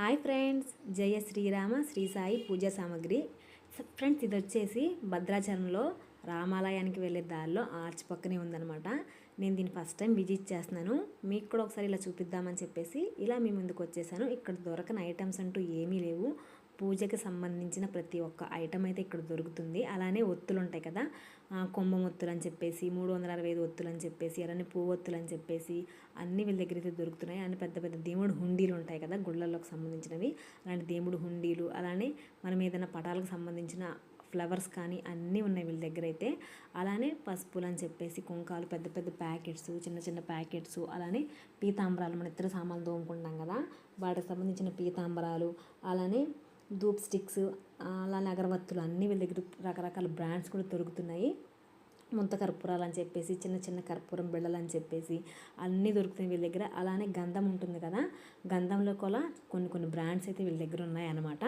Hi friends జయ శ్రీరామ శ్రీ సాయి పూజా సామాగ్రి. Friends ఇది వచ్చేసి భద్రాచలంలో రామాలయానికి వెళ్ళే దారిలో ఆర్చ్ పక్కనే ఉందన్నమాట. నేను దీన్ని ఫస్ట్ టైం విజిట్ చేస్తున్నాను. మీకు కూడా ఒకసారి ఇలా చూపిద్దామని చెప్పేసి ఇలా మీ ముందుకు వచ్చేసాను. ఇక్కడ దొరకని ఐటమ్స్ అంటూ ఏమీ లేవు. పూజకి సంబంధించిన ప్రతి ఒక్క ఐటమ్ అయితే ఇక్కడ దొరుకుతుంది. అలానే ఒత్తులు ఉంటాయి కదా. ఆ, కుంభం ఒత్తులు అని చెప్పేసి మూడు వందల అరవై ఐదు ఒత్తులు అని చెప్పేసి అలానే పువ్వు ఒత్తులు అని చెప్పేసి అన్ని వీళ్ళ దగ్గర అయితే దొరుకుతున్నాయి. అని పెద్ద పెద్ద దేవుడు హుండీలు ఉంటాయి కదా గుళ్ళల్లోకి సంబంధించినవి. అలాంటి దేవుడు హుండీలు అలానే మనం ఏదైనా పటాలకు సంబంధించిన ఫ్లవర్స్ కానీ అన్నీ ఉన్నాయి వీళ్ళ దగ్గర అయితే. అలానే పసుపులు అని చెప్పేసి కుంకాలు పెద్ద పెద్ద ప్యాకెట్స్ చిన్న చిన్న ప్యాకెట్స్ అలానే పీతాంబరాలు. మన ఇతర సామాన్లు తోముకుంటాం కదా. వాటికి సంబంధించిన పీతాంబరాలు అలానే ధూప్ స్టిక్స్ అలానే అగరబత్తులు అన్నీ వీళ్ళ దగ్గర రకరకాల బ్రాండ్స్ కూడా దొరుకుతున్నాయి. ముంత కర్పూరాలు అని చెప్పేసి చిన్న చిన్న కర్పూరం బిళ్ళలు అని చెప్పేసి అన్నీ దొరుకుతాయి వీళ్ళ దగ్గర. అలానే గంధం ఉంటుంది కదా గంధంలో కూడా కొన్ని కొన్ని బ్రాండ్స్ అయితే వీళ్ళ దగ్గర ఉన్నాయి అన్నమాట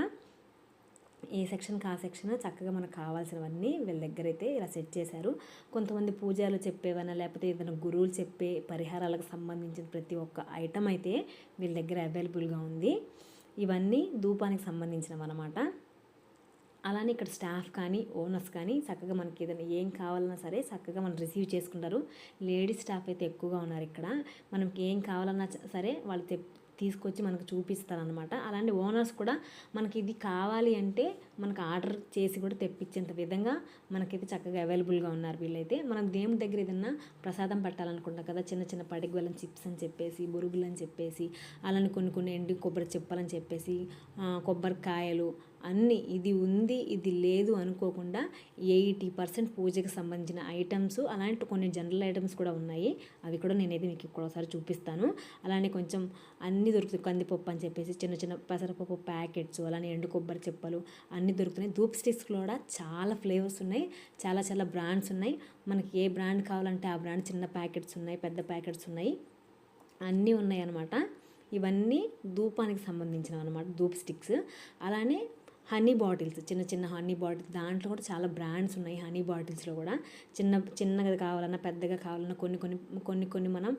ఏ సెక్షన్కి ఆ సెక్షన్ చక్కగా మనకు కావాల్సినవన్నీ వీళ్ళ దగ్గర అయితే ఇలా సెట్ చేశారు. కొంతమంది పూజలు చెప్పేవన్నా లేకపోతే ఏదైనా గురువులు చెప్పే పరిహారాలకు సంబంధించిన ప్రతి ఒక్క ఐటమ్ అయితే వీళ్ళ దగ్గర అవైలబుల్గా ఉంది. ఇవన్నీ ధూపానికి సంబంధించినవి అనమాట అలానే ఇక్కడ స్టాఫ్ కానీ ఓనర్స్ కానీ చక్కగా మనకి ఏదైనా ఏం కావాలన్నా సరే చక్కగా మనం రిసీవ్ చేసుకుంటారు. లేడీస్ స్టాఫ్ అయితే ఎక్కువగా ఉన్నారు ఇక్కడ. మనకి ఏం కావాలన్నా సరే వాళ్ళు తీసుకొచ్చి మనకు చూపిస్తారనమాట అలాంటి ఓనర్స్ కూడా మనకి ఇది కావాలి అంటే మనకు ఆర్డర్ చేసి కూడా తెప్పించేంత విధంగా మనకైతే చక్కగా అవైలబుల్గా ఉన్నారు వీళ్ళైతే. మనం దేవుని దగ్గర ఏదన్నా ప్రసాదం పెట్టాలనుకుంటాం కదా చిన్న చిన్న పడికి చిప్స్ అని చెప్పేసి బొరుగులు అని చెప్పేసి అలానే కొన్ని కొన్ని ఎండి కొబ్బరి చెప్పాలని చెప్పేసి కొబ్బరికాయలు అన్నీ ఇది ఉంది ఇది లేదు అనుకోకుండా ఎయిటీ పర్సెంట్ పూజకి సంబంధించిన ఐటమ్స్ అలాంటి కొన్ని జనరల్ ఐటమ్స్ కూడా ఉన్నాయి. అవి కూడా నేనైతే మీకు ఇక్కడ ఒకసారి చూపిస్తాను. అలానే కొంచెం అన్నీ దొరుకుతాయి. కందిపప్పు అని చెప్పేసి చిన్న చిన్న పెసరపప్పు ప్యాకెట్స్ అలానే ఎండు కొబ్బరి చెప్పలు అన్నీ దొరుకుతున్నాయి. ధూప్ స్టిక్స్ కూడా చాలా ఫ్లేవర్స్ ఉన్నాయి. చాలా చాలా బ్రాండ్స్ ఉన్నాయి. మనకి ఏ బ్రాండ్ కావాలంటే ఆ బ్రాండ్ చిన్న ప్యాకెట్స్ ఉన్నాయి పెద్ద ప్యాకెట్స్ ఉన్నాయి. అన్నీ ఉన్నాయి అన్నమాట ఇవన్నీ ధూపానికి సంబంధించినవి అనమాట ధూప్ స్టిక్స్. అలానే హనీ బాటిల్స్ చిన్న చిన్న హనీ బాటిల్స్. దాంట్లో కూడా చాలా బ్రాండ్స్ ఉన్నాయి హనీ బాటిల్స్లో కూడా. చిన్న చిన్నగా కావాలన్నా పెద్దగా కావాలన్నా కొన్ని కొన్ని కొన్ని కొన్ని మనం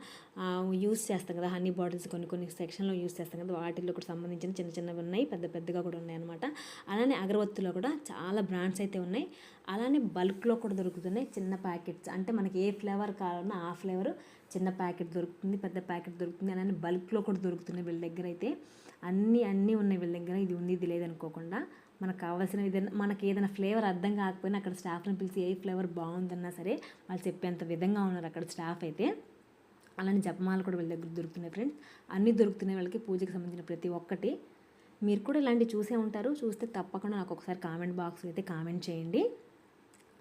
యూస్ చేస్తాం కదా హనీ బాటిల్స్ కొన్ని కొన్ని సెక్షన్లో యూస్ చేస్తాం కదా. వాటిల్లో కూడా సంబంధించిన చిన్న చిన్నవి ఉన్నాయి పెద్ద పెద్దగా కూడా ఉన్నాయి అనమాట అలానే అగరవత్తులో కూడా చాలా బ్రాండ్స్ అయితే ఉన్నాయి. అలానే బల్క్లో కూడా దొరుకుతున్నాయి చిన్న ప్యాకెట్స్. అంటే మనకి ఏ ఫ్లేవర్ కావాలన్నా ఆ ఫ్లేవర్ చిన్న ప్యాకెట్ దొరుకుతుంది పెద్ద ప్యాకెట్ దొరుకుతుంది. అలానే బల్క్లో కూడా దొరుకుతున్నాయి వీళ్ళ దగ్గర అయితే. అన్నీ అన్నీ ఉన్నాయి వీళ్ళ దగ్గర. అనుకోకుండా మనకు కావాల్సిన ఏదైనా మనకి ఏదైనా ఫ్లేవర్ అర్థం కాకపోయినా అక్కడ స్టాఫ్ని పిలిచి ఏ ఫ్లేవర్ బాగుందన్నా సరే వాళ్ళు చెప్పేంత విధంగా ఉన్నారు అక్కడ స్టాఫ్ అయితే. అలానే జపమాలు కూడా వీళ్ళ దగ్గర దొరుకుతున్నాయి ఫ్రెండ్స్. అన్నీ దొరుకుతున్నాయి వాళ్ళకి పూజకి సంబంధించిన ప్రతి ఒక్కటి. మీరు కూడా ఇలాంటివి చూసే ఉంటారు. చూస్తే తప్పకుండా నాకు ఒకసారి కామెంట్ బాక్స్ అయితే కామెంట్ చేయండి.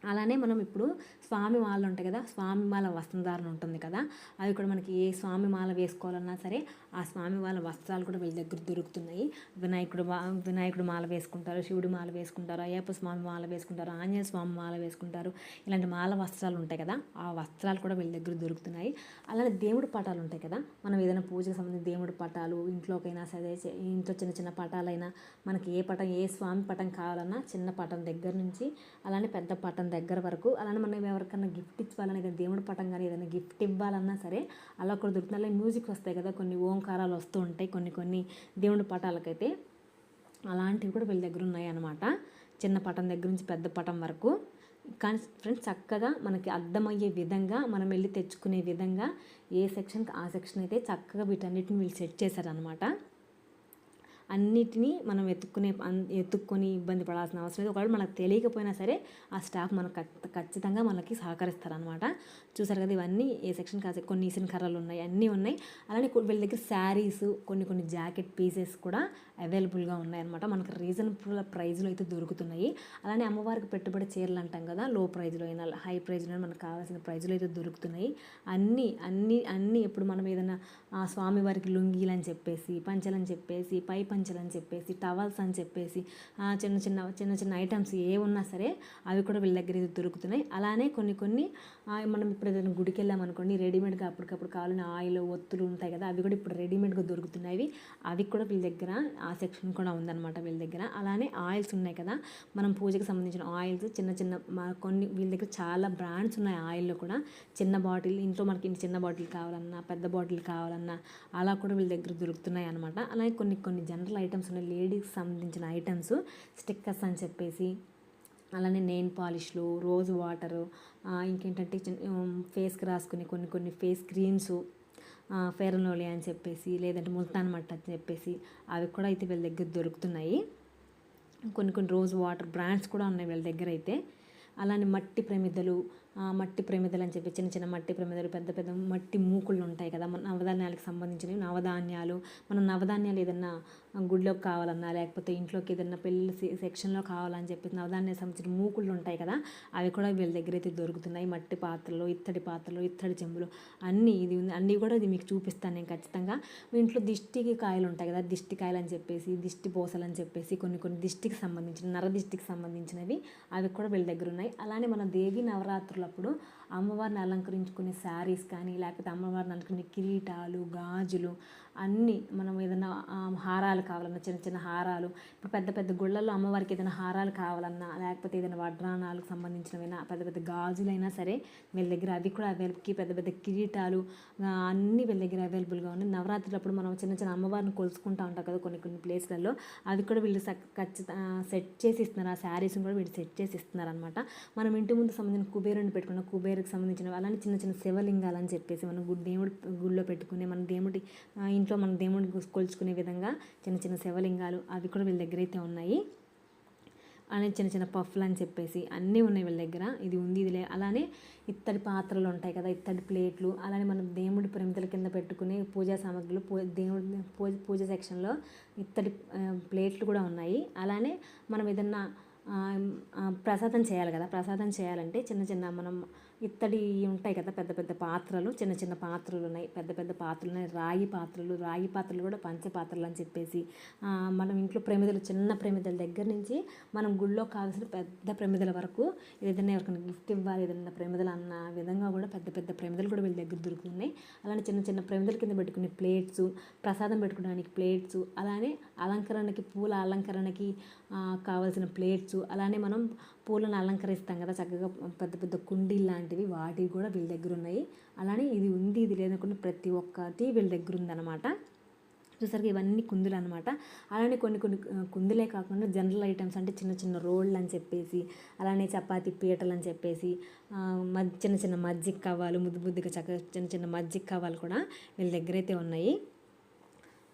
అలానే మనం ఇప్పుడు స్వామి మాలలు ఉంటాయి కదా స్వామి మాల వస్త్రధారణ ఉంటుంది కదా అవి కూడా మనకి ఏ స్వామి మాల వేసుకోవాలన్నా సరే ఆ స్వామి వాళ్ళ వస్త్రాలు కూడా వీళ్ళ దగ్గర దొరుకుతున్నాయి. వినాయకుడు వినాయకుడు మాల వేసుకుంటారు శివుడు మాల వేసుకుంటారు అయ్యప్ప స్వామి మాల వేసుకుంటారు ఆంజనేయ స్వామి మాల వేసుకుంటారు ఇలాంటి మాల వస్త్రాలు ఉంటాయి కదా ఆ వస్త్రాలు కూడా వీళ్ళ దగ్గర దొరుకుతున్నాయి. అలానే దేవుడి పటాలు ఉంటాయి కదా మనం ఏదైనా పూజకు సంబంధించిన దేవుడి పటాలు ఇంట్లోకైనా సరే ఇంట్లో చిన్న చిన్న పటాలైనా మనకి ఏ పటం ఏ స్వామి పటం కావాలన్నా చిన్న పటం దగ్గర నుంచి అలానే పెద్ద పటం దగ్గర వరకు అలానే మనం ఎవరికైనా గిఫ్ట్ ఇవ్వాలని కానీ దేవుడి పటం కానీ ఏదైనా గిఫ్ట్ ఇవ్వాలన్నా సరే అలా ఒకటి దొరుకుతుంది. మ్యూజిక్ వస్తాయి కదా కొన్ని ఓంకారాలు వస్తూ ఉంటాయి కొన్ని కొన్ని దేవుడి పటాలకైతే. అలాంటివి కూడా వీళ్ళ దగ్గర ఉన్నాయన్నమాట చిన్న పటం దగ్గర నుంచి పెద్ద పటం వరకు. కానీ ఫ్రెండ్స్ చక్కగా మనకి అర్థమయ్యే విధంగా మనం వెళ్ళి తెచ్చుకునే విధంగా ఏ సెక్షన్కి ఆ సెక్షన్ అయితే చక్కగా వీటన్నిటిని వీళ్ళు సెట్ చేశారనమాట అన్నిటినీ మనం ఎత్తుక్కునే ఎత్తుక్కొని ఇబ్బంది పడాల్సిన అవసరం లేదు. ఒకవేళ మనకు తెలియకపోయినా సరే ఆ స్టాఫ్ మనకు ఖచ్చితంగా మనకి సహకరిస్తారనమాట చూసారు కదా ఇవన్నీ ఏ సెక్షన్ కాదు కొన్ని ఈసిన కర్రలు ఉన్నాయి అన్నీ ఉన్నాయి. అలానే వీళ్ళ దగ్గర శారీస్ కొన్ని కొన్ని జాకెట్ పీసెస్ కూడా అవైలబుల్గా ఉన్నాయన్నమాట. మనకు రీజనబుల్ ప్రైజ్లో అయితే దొరుకుతున్నాయి. అలానే అమ్మవారికి పెట్టుబడి చీరలు అంటాం కదా లో ప్రైజ్లో అయినా హై ప్రైజ్లో మనకు కావాల్సిన ప్రైజ్లో అయితే దొరుకుతున్నాయి. అన్నీ అన్నీ అన్నీ ఇప్పుడు మనం ఏదైనా స్వామివారికి లుంగీలు అని చెప్పేసి పంచలని చెప్పేసి పై పంచలు అని చెప్పేసి టవల్స్ అని చెప్పేసి చిన్న చిన్న చిన్న చిన్న ఐటమ్స్ ఏ ఉన్నా సరే అవి కూడా వీళ్ళ దగ్గర అయితే దొరుకుతున్నాయి. అలానే కొన్ని కొన్ని మనం ఇప్పుడు ఏదైనా గుడికి వెళ్ళామనుకోండి రెడీమేడ్గా అప్పటికప్పుడు కావాలని ఆయిల్ ఒత్తులు ఉంటాయి కదా అవి కూడా ఇప్పుడు రెడీమేడ్గా దొరుకుతున్నాయి. అవి కూడా వీళ్ళ దగ్గర ఆ సెక్షన్ కూడా ఉందన్నమాట వీళ్ళ దగ్గర. అలానే ఆయిల్స్ ఉన్నాయి కదా మనం పూజకి సంబంధించిన ఆయిల్స్ చిన్న చిన్న కొన్ని వీళ్ళ దగ్గర చాలా బ్రాండ్స్ ఉన్నాయి ఆయిల్లో కూడా. చిన్న బాటిల్ ఇంట్లో మనకి చిన్న బాటిల్ కావాలన్నా పెద్ద బాటిల్ కావాలన్నా అలా కూడా వీళ్ళ దగ్గర దొరుకుతున్నాయి అనమాట అలాగే కొన్ని కొన్ని జన జనరల్ ఐటమ్స్ ఉన్నాయి. లేడీస్కి సంబంధించిన ఐటమ్స్ స్టిక్కర్స్ అని చెప్పేసి అలానే నెయిన్ పాలిష్లు రోజ్ వాటరు ఇంకేంటంటే ఫేస్కి రాసుకునే కొన్ని కొన్ని ఫేస్ క్రీమ్స్ ఫేర్ అని చెప్పేసి లేదంటే ముల్తాన్ మట్ట అని చెప్పేసి అవి కూడా అయితే వీళ్ళ దగ్గర దొరుకుతున్నాయి. కొన్ని కొన్ని రోజ్ వాటర్ బ్రాండ్స్ కూడా ఉన్నాయి వీళ్ళ దగ్గర అయితే. అలానే మట్టి ప్రమిదలు మట్టి ప్రమిదలు అని చెప్పి చిన్న చిన్న మట్టి ప్రమిదలు పెద్ద పెద్ద మట్టి మూకుళ్ళు ఉంటాయి కదా. మన నవధాన్యాలకు సంబంధించినవి నవధాన్యాలు. మనం నవధాన్యాలు ఏదన్నా గుడిలోకి కావాలన్నా లేకపోతే ఇంట్లోకి ఏదన్నా పెళ్ళి సెక్షన్లో కావాలని చెప్పి నవధాన్యాలకు సంబంధించిన మూకుళ్ళు ఉంటాయి కదా అవి కూడా వీళ్ళ దగ్గర అయితే దొరుకుతున్నాయి. మట్టి పాత్రలు ఇత్తడి పాత్రలు ఇత్తడి చెంబులు అన్నీ ఇది ఉంది. అన్నీ కూడా ఇది మీకు చూపిస్తాను నేను ఖచ్చితంగా. మీ ఇంట్లో దిష్టికి కాయలు ఉంటాయి కదా దిష్టి కాయలు అని చెప్పేసి దిష్టి పోసలు అని చెప్పేసి కొన్ని కొన్ని దిష్టికి సంబంధించిన నర దిష్టికి సంబంధించినవి అవి కూడా వీళ్ళ దగ్గర ఉన్నాయి. అలానే మన దేవి నవరాత్రులు అప్పుడు అమ్మవారిని అలంకరించుకునే శారీస్ కానీ లేకపోతే అమ్మవారిని అలంకరించుకునే కిరీటాలు గాజులు అన్నీ మనం ఏదైనా హారాలు కావాలన్నా చిన్న చిన్న హారాలు ఇప్పుడు పెద్ద పెద్ద గుళ్ళల్లో అమ్మవారికి ఏదైనా హారాలు కావాలన్నా లేకపోతే ఏదైనా వడ్రానాలకు సంబంధించినవైనా పెద్ద పెద్ద గాజులైనా సరే వీళ్ళ దగ్గర అవి కూడా అవైలబుల్కి పెద్ద పెద్ద కిరీటాలు అన్నీ వీళ్ళ దగ్గర అవైలబుల్గా ఉన్నాయి. నవరాత్రులప్పుడు మనం చిన్న చిన్న అమ్మవారిని కొలుసుకుంటూ ఉంటాం కదా కొన్ని కొన్ని ప్లేస్లలో. అవి కూడా వీళ్ళు ఖచ్చితంగా సెట్ చేసి ఇస్తున్నారు ఆ శారీస్ని కూడా వీళ్ళు సెట్ చేసి ఇస్తున్నారు అనమాట మనం ఇంటి ముందు సంబంధించిన కుబేరుని పెట్టుకున్న కుబేరుకి సంబంధించిన అలానే చిన్న చిన్న శివలింగాలు అని చెప్పేసి మనం దేవుడి గుడిలో పెట్టుకునే మన దేవుడి ఇంట్లో మన దేవుడిని కొలుచుకునే విధంగా చిన్న చిన్న శివలింగాలు అవి కూడా వీళ్ళ దగ్గర అయితే ఉన్నాయి. అనే చిన్న చిన్న పఫ్లు అని చెప్పేసి అన్నీ ఉన్నాయి వీళ్ళ దగ్గర. ఇది ఉంది ఇది లే అలానే ఇత్తడి పాత్రలు ఉంటాయి కదా ఇత్తడి ప్లేట్లు. అలానే మనం దేవుడి ప్రమితల కింద పెట్టుకునే పూజా సామాగ్రిలు పూ దేవుడి పూజ పూజ సెక్షన్లో ఇత్తడి ప్లేట్లు కూడా ఉన్నాయి. అలానే మనం ఏదన్నా ప్రసాదం చేయాలి కదా ప్రసాదం చేయాలంటే చిన్న చిన్న మనం ఇత్తడి ఉంటాయి కదా పెద్ద పెద్ద పాత్రలు చిన్న చిన్న పాత్రలు ఉన్నాయి పెద్ద పెద్ద పాత్రలు ఉన్నాయి రాయి పాత్రలు రాయి పాత్రలు కూడా పంచ పాత్రలు అని చెప్పేసి మనం ఇంట్లో ప్రమిదలు చిన్న ప్రమిదల దగ్గర నుంచి మనం గుళ్ళో కావాల్సిన పెద్ద ప్రమిదల వరకు ఏదైనా ఎవరికైనా గిఫ్ట్ ఇవ్వాలి ఏదైనా ప్రమిదలు అన్న విధంగా కూడా పెద్ద పెద్ద ప్రమిదలు కూడా వీళ్ళ దగ్గర దొరుకుతున్నాయి. అలానే చిన్న చిన్న ప్రమిదల కింద పెట్టుకునే ప్లేట్స్ ప్రసాదం పెట్టుకోవడానికి ప్లేట్స్ అలానే అలంకరణకి పూల అలంకరణకి కావాల్సిన ప్లేట్స్ అలానే మనం పూలను అలంకరిస్తాం కదా చక్కగా పెద్ద పెద్ద కుండీలు లాంటివి వాటివి కూడా వీళ్ళ దగ్గర ఉన్నాయి. అలానే ఇది ఉంది ఇది లేదనుకున్న ప్రతి ఒక్కటి వీళ్ళ దగ్గర ఉందన్నమాట. చూసరికి ఇవన్నీ కుందులు అనమాట అలానే కొన్ని కొన్ని కుందులే కాకుండా జనరల్ ఐటమ్స్ అంటే చిన్న చిన్న రోళ్ళు అని చెప్పేసి అలానే చపాతి పీటలు అని చెప్పేసి చిన్న చిన్న మజ్జిగ కవ్వాలు ముద్దు ముద్దుగా చక్కగా చిన్న చిన్న మజ్జిగ కవ్వాలు కూడా వీళ్ళ దగ్గర అయితే ఉన్నాయి.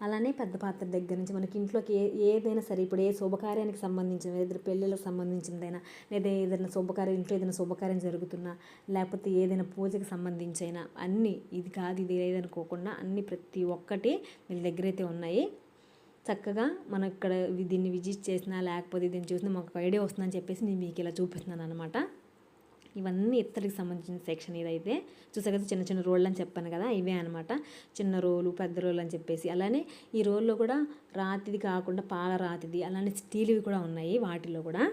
అలానే పెద్ద పాత్ర దగ్గర నుంచి మనకి ఇంట్లోకి ఏ ఏదైనా సరే ఇప్పుడు ఏ శుభకార్యానికి సంబంధించిన ఏదైనా పెళ్ళిళ్ళకి సంబంధించిందైనా లేదా ఏదైనా శుభకార్యం ఇంట్లో ఏదైనా శుభకార్యం జరుగుతున్నా లేకపోతే ఏదైనా పూజకి సంబంధించి అయినా అన్నీ ఇది కాదు ఇది ఏదనుకోకుండా అన్నీ ప్రతి ఒక్కటి వీళ్ళ దగ్గర అయితే ఉన్నాయి. చక్కగా మనం ఇక్కడ దీన్ని విజిట్ చేసినా లేకపోతే దీన్ని చూసినా మాకు ఐడియా వస్తుందని చెప్పేసి నేను మీకు ఇలా చూపిస్తున్నాను అనమాట ఇవన్నీ ఇత్తడికి సంబంధించిన సెక్షన్ ఇదైతే. చూసా కదా చిన్న చిన్న రోళ్ళు అని చెప్పాను కదా ఇవే అనమాట చిన్న రోలు పెద్ద రోలు అని చెప్పేసి. అలానే ఈ రోల్లో కూడా రాతిది కాకుండా పాల రాతిది అలానే స్టీల్వి కూడా ఉన్నాయి వాటిలో కూడా.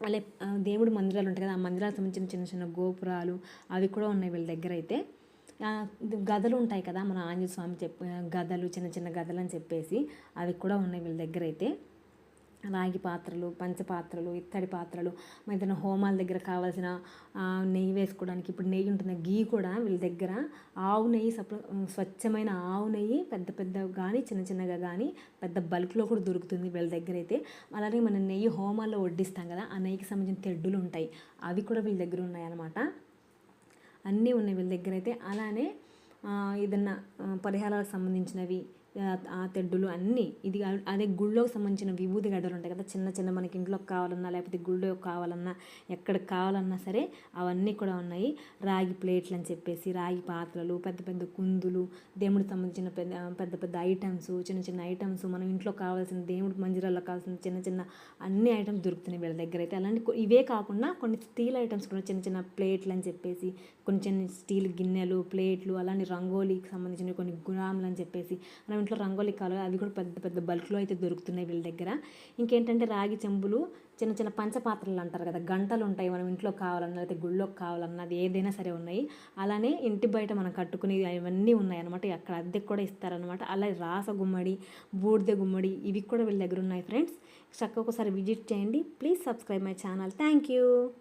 అలాగే దేవుడు మందిరాలు ఉంటాయి కదా ఆ మందిరాలకు సంబంధించిన చిన్న చిన్న గోపురాలు అవి కూడా ఉన్నాయి వీళ్ళ దగ్గర అయితే. గదలు ఉంటాయి కదా మన ఆంజనేయ స్వామి చెప్ప గదలు చిన్న చిన్న గదలు అని చెప్పేసి అవి కూడా ఉన్నాయి వీళ్ళ దగ్గర అయితే. రాగి పాత్రలు పంచపాత్రలు ఇత్తడి పాత్రలు ఏదైనా హోమాల దగ్గర కావాల్సిన నెయ్యి వేసుకోవడానికి ఇప్పుడు నెయ్యి ఉంటుంది గీ కూడా వీళ్ళ దగ్గర. ఆవు నెయ్యి సప్ స్వచ్ఛమైన ఆవు నెయ్యి పెద్ద పెద్ద కానీ చిన్న చిన్నగా కానీ పెద్ద బల్క్లో కూడా దొరుకుతుంది వీళ్ళ దగ్గర అయితే. అలాగే మనం నెయ్యి హోమాల్లో వడ్డిస్తాం కదా ఆ నెయ్యికి సంబంధించిన తెడ్డులు ఉంటాయి. అవి కూడా వీళ్ళ దగ్గర ఉన్నాయన్నమాట. అన్నీ ఉన్నాయి వీళ్ళ దగ్గర అయితే. అలానే ఏదన్నా పరిహారాలకు సంబంధించినవి ఆ తెడ్డులు అన్నీ ఇది అదే గుళ్ళోకి సంబంధించిన విభూతి గడ్డలు ఉంటాయి కదా చిన్న చిన్న మనకి ఇంట్లోకి కావాలన్నా లేకపోతే గుళ్ళో కావాలన్నా ఎక్కడికి కావాలన్నా సరే అవన్నీ కూడా ఉన్నాయి. రాగి ప్లేట్లు అని చెప్పేసి రాగి పాత్రలు పెద్ద పెద్ద కుందులు దేవుడికి సంబంధించిన పెద్ద పెద్ద పెద్ద ఐటమ్స్ చిన్న చిన్న ఐటమ్స్ మనం ఇంట్లో కావాల్సిన దేవుడికి మందిరాల్లో కావాల్సిన చిన్న చిన్న అన్ని ఐటమ్స్ దొరుకుతున్నాయి వీళ్ళ దగ్గర అయితే. అలాంటి ఇవే కాకుండా కొన్ని స్టీల్ ఐటమ్స్ కూడా చిన్న చిన్న ప్లేట్లు అని చెప్పేసి కొన్ని చిన్న స్టీల్ గిన్నెలు ప్లేట్లు అలానే రంగోలీకి సంబంధించిన కొన్ని గురాములు అని చెప్పేసి మనం ఇంట్లో రంగోలి కాలువ అవి కూడా పెద్ద పెద్ద బల్క్లో అయితే దొరుకుతున్నాయి వీళ్ళ దగ్గర. ఇంకేంటంటే రాగి చెంబులు చిన్న చిన్న పంచపాత్రలు అంటారు కదా గంటలు ఉంటాయి మనం ఇంట్లో కావాలన్నా లేకపోతే గుళ్ళోకి కావాలన్నా అది ఏదైనా సరే ఉన్నాయి. అలానే ఇంటి బయట మనం కట్టుకుని అవన్నీ ఉన్నాయి అనమాట అక్కడ అద్దెకి కూడా ఇస్తారనమాట అలాగే రాస గుమ్మడి బూడిద గుమ్మడి ఇవి కూడా వీళ్ళ దగ్గర ఉన్నాయి ఫ్రెండ్స్. చక్కగా ఒకసారి విజిట్ చేయండి. Please subscribe my channel. Thank you.